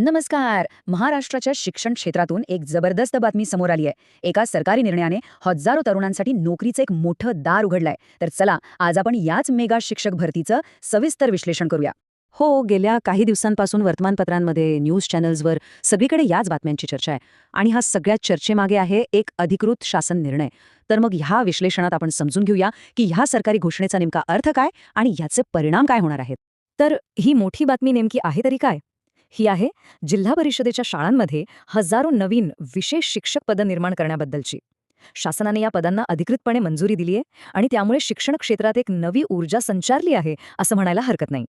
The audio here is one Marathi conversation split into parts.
नमस्कार. महाराष्ट्राच्या शिक्षण क्षेत्रातून एक जबरदस्त बातमी समोर आली आहे. एका सरकारी निर्णयाने हजारो तरुणांसाठी नोकरीचं एक मोठं दार उघडलंय. तर चला आज आपण याच मेगा शिक्षक भरतीचं सविस्तर विश्लेषण करूया. हो गेल्या काही दिवसांपासून वर्तमानपत्रांमध्ये न्यूज चॅनल्सवर सगळीकडे याच बातम्यांची चर्चा आहे. आणि हा सगळ्यात चर्चेमागे आहे एक अधिकृत शासन निर्णय. तर मग ह्या विश्लेषणात आपण समजून घेऊया की ह्या सरकारी घोषणेचा नेमका अर्थ काय आणि ह्याचे परिणाम काय होणार आहेत. तर ही मोठी बातमी नेमकी आहे तरी काय? ही आहे जिल्हा परिषदेच्या शाळांमध्ये हजारो नवीन विशेष शिक्षक पदं निर्माण करण्याबद्दलची. शासनाने या पदांना अधिकृतपणे मंजुरी दिली आहे आणि त्यामुळे शिक्षण क्षेत्रात एक नवी ऊर्जा संचारली आहे असं म्हणायला हरकत नाही.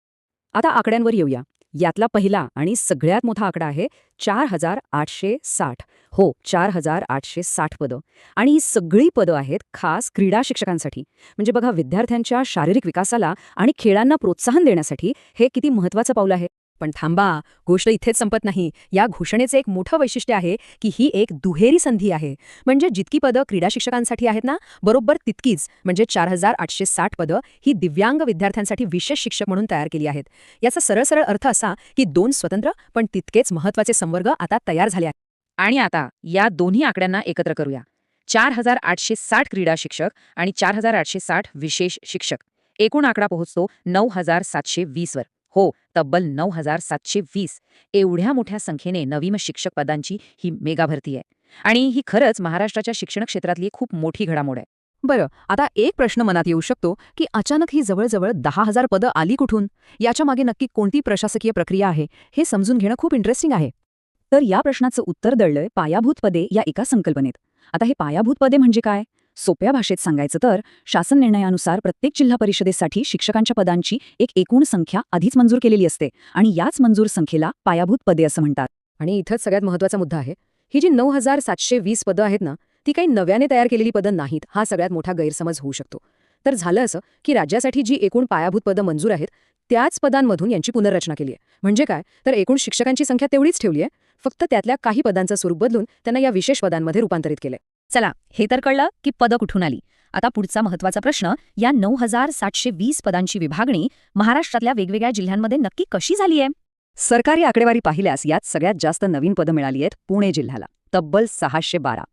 आता आकड्यांवर येऊया. यातला पहिला आणि सगळ्यात मोठा आकडा आहे चार हजार आठशे साठ. हो चार हजार आठशे साठ पदं. आणि ही सगळी पदं आहेत खास क्रीडा शिक्षकांसाठी. म्हणजे बघा विद्यार्थ्यांच्या शारीरिक विकासाला आणि खेळांना प्रोत्साहन देण्यासाठी हे किती महत्वाचं पाऊल आहे. पण थांबा गोष्ट इथेच संपत नाही. या घोषणेचं एक मोठं वैशिष्ट्य आहे की ही एक दुहेरी संधी आहे. म्हणजे जितकी पदं क्रीडा शिक्षकांसाठी आहेत ना बरोबर तितकीच. म्हणजे चार हजार आठशे साठ पदं ही दिव्यांग विद्यार्थ्यांसाठी विशेष शिक्षक म्हणून तयार केली आहेत. याचा सरळ सरळ अर्थ असा की दोन स्वतंत्र पण तितकेच महत्त्वाचे संवर्ग आता तयार झाले आहेत. आणि आता या दोन्ही आकड्यांना एकत्र करूया. चार हजार आठशे साठ क्रीडा शिक्षक आणि चार हजार आठशे साठ विशेष शिक्षक. एकूण आकडा पोहोचतो नऊ हजार सातशे वीसवर हो तब्बल नऊ हजार सातशे वीस. एवढ्या मोठ्या संख्येने नवीन शिक्षक पदांची ही मेगा भरती आहे. आणि ही खरंच महाराष्ट्राच्या शिक्षण क्षेत्रातली खूप मोठी घडामोड आहे. बरं आता एक प्रश्न मनात येऊ शकतो की अचानक ही जवळजवळ दहा हजार पदं आली कुठून? याच्या मागे नक्की कोणती प्रशासकीय प्रक्रिया आहे? हे समजून घेणं खूप इंटरेस्टिंग आहे. तर या प्रश्नाचं उत्तर दळलंय पायाभूत पदे या एका संकल्पनेत. आता हे पायाभूत पदे म्हणजे काय? सोप्या भाषेत सांगायचं तर शासन निर्णयानुसार प्रत्येक जिल्हा परिषदेसाठी शिक्षकांच्या पदांची एक एकूण संख्या आधीच मंजूर केलेली असते आणि याच मंजूर संख्येला पायाभूत पदे असं म्हणतात. आणि इथंच सगळ्यात महत्त्वाचा मुद्दा आहे ही जी नऊ हजार सातशे वीस पदं आहेत ना ती काही नव्याने तयार केलेली पदं नाहीत हा सगळ्यात मोठा गैरसमज होऊ शकतो. तर झालं असं की राज्यासाठी जी एकूण पायाभूत पदं मंजूर आहेत त्याच पदांमधून यांची पुनर्रचना केली आहे. म्हणजे काय? तर एकूण शिक्षकांची संख्या तेवढीच ठेवली आहे फक्त त्यातल्या काही पदांचं स्वरूप बदलून त्यांना या विशेष पदांमध्ये रूपांतरित केलंय. चला हे तर कळलं की पदं कुठून आली. आता पुढचा महत्त्वाचा प्रश्न या नऊ हजार सातशे वीस पदांची विभागणी महाराष्ट्रातल्या वेगवेगळ्या जिल्ह्यांमध्ये नक्की कशी झाली आहे सरकारी आकडेवारी पाहिल्यास यात सगळ्यात जास्त नवीन पदं मिळाली आहेत पुणे जिल्ह्याला. तब्बल सहाशे बारा.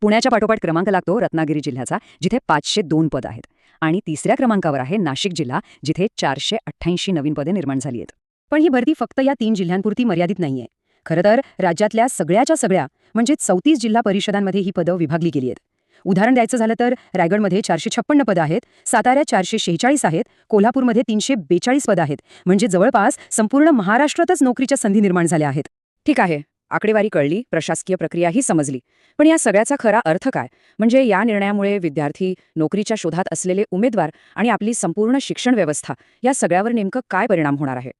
पुण्याच्या पाठोपाठ क्रमांक लागतो रत्नागिरी जिल्ह्याचा जिथे पाचशे दोन पद आहेत. आणि तिसऱ्या क्रमांकावर आहे नाशिक जिल्हा जिथे चारशे अठ्ठ्याऐंशी नवीन पदे निर्माण झाली आहेत. पण ही भरती फक्त या तीन जिल्ह्यांपुरती मर्यादित नाहीये. खरं तर राज्यातल्या सगळ्याच्या सगळ्या म्हणजे चौतीस जिल्हा परिषदांमध्ये ही पदं विभागली गेली आहेत. उदाहरण द्यायचं झालं तर रायगडमध्ये चारशे छप्पन्न पदं आहेत साताऱ्यात चारशे शेहेचाळीस आहेत कोल्हापूरमध्ये तीनशे बेचाळीस पदं आहेत म्हणजे जवळपास संपूर्ण महाराष्ट्रातच नोकरीच्या संधी निर्माण झाल्या आहेत. ठीक आहे आकडेवारी कळली प्रशासकीय प्रक्रियाही समजली. पण या सगळ्याचा खरा अर्थ काय? म्हणजे या निर्णयामुळे विद्यार्थी नोकरीच्या शोधात असलेले उमेदवार आणि आपली संपूर्ण शिक्षण व्यवस्था या सगळ्यावर नेमकं काय परिणाम होणार आहे?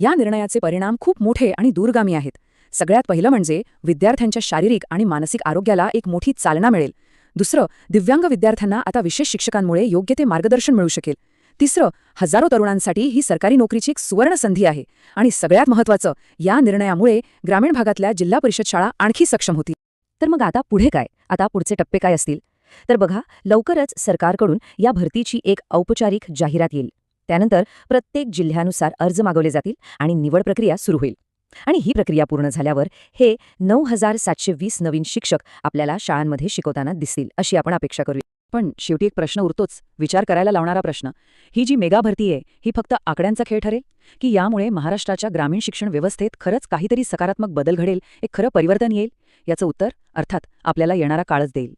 या निर्णयाचे परिणाम खूप मोठे आणि दूरगामी आहेत. सगळ्यात पहिलं म्हणजे विद्यार्थ्यांच्या शारीरिक आणि मानसिक आरोग्याला एक मोठी चालना मिळेल. दुसरं दिव्यांग विद्यार्थ्यांना आता विशेष शिक्षकांमुळे योग्य ते मार्गदर्शन मिळू शकेल. तिसरं हजारो तरुणांसाठी ही सरकारी नोकरीची एक सुवर्ण संधी आहे आणि सगळ्यात महत्त्वाचं या निर्णयामुळे ग्रामीण भागातल्या जिल्हा परिषद शाळा आणखी सक्षम होतील. तर मग आता पुढे काय? आता पुढचे टप्पे काय असतील? तर बघा लवकरच सरकारकडून या भरतीची एक औपचारिक जाहिरात येईल. त्यानंतर प्रत्येक जिल्ह्यानुसार अर्ज मागवले जातील आणि निवड प्रक्रिया सुरू होईल. आणि ही प्रक्रिया पूर्ण झाल्यावर हे नऊ हजार सातशे वीस नवीन शिक्षक आपल्याला शाळांमध्ये शिकवताना दिसतील अशी आपण अपेक्षा करूया. पण शेवटी एक प्रश्न उरतोच विचार करायला लावणारा प्रश्न. ही जी मेगा भरती आहे ही फक्त आकड्यांचा खेळ ठरेल? की यामुळे महाराष्ट्राच्या ग्रामीण शिक्षण व्यवस्थेत खरंच काहीतरी सकारात्मक बदल घडेल एक खरं परिवर्तन येईल? याचं उत्तर अर्थात आपल्याला येणारा काळच देईल.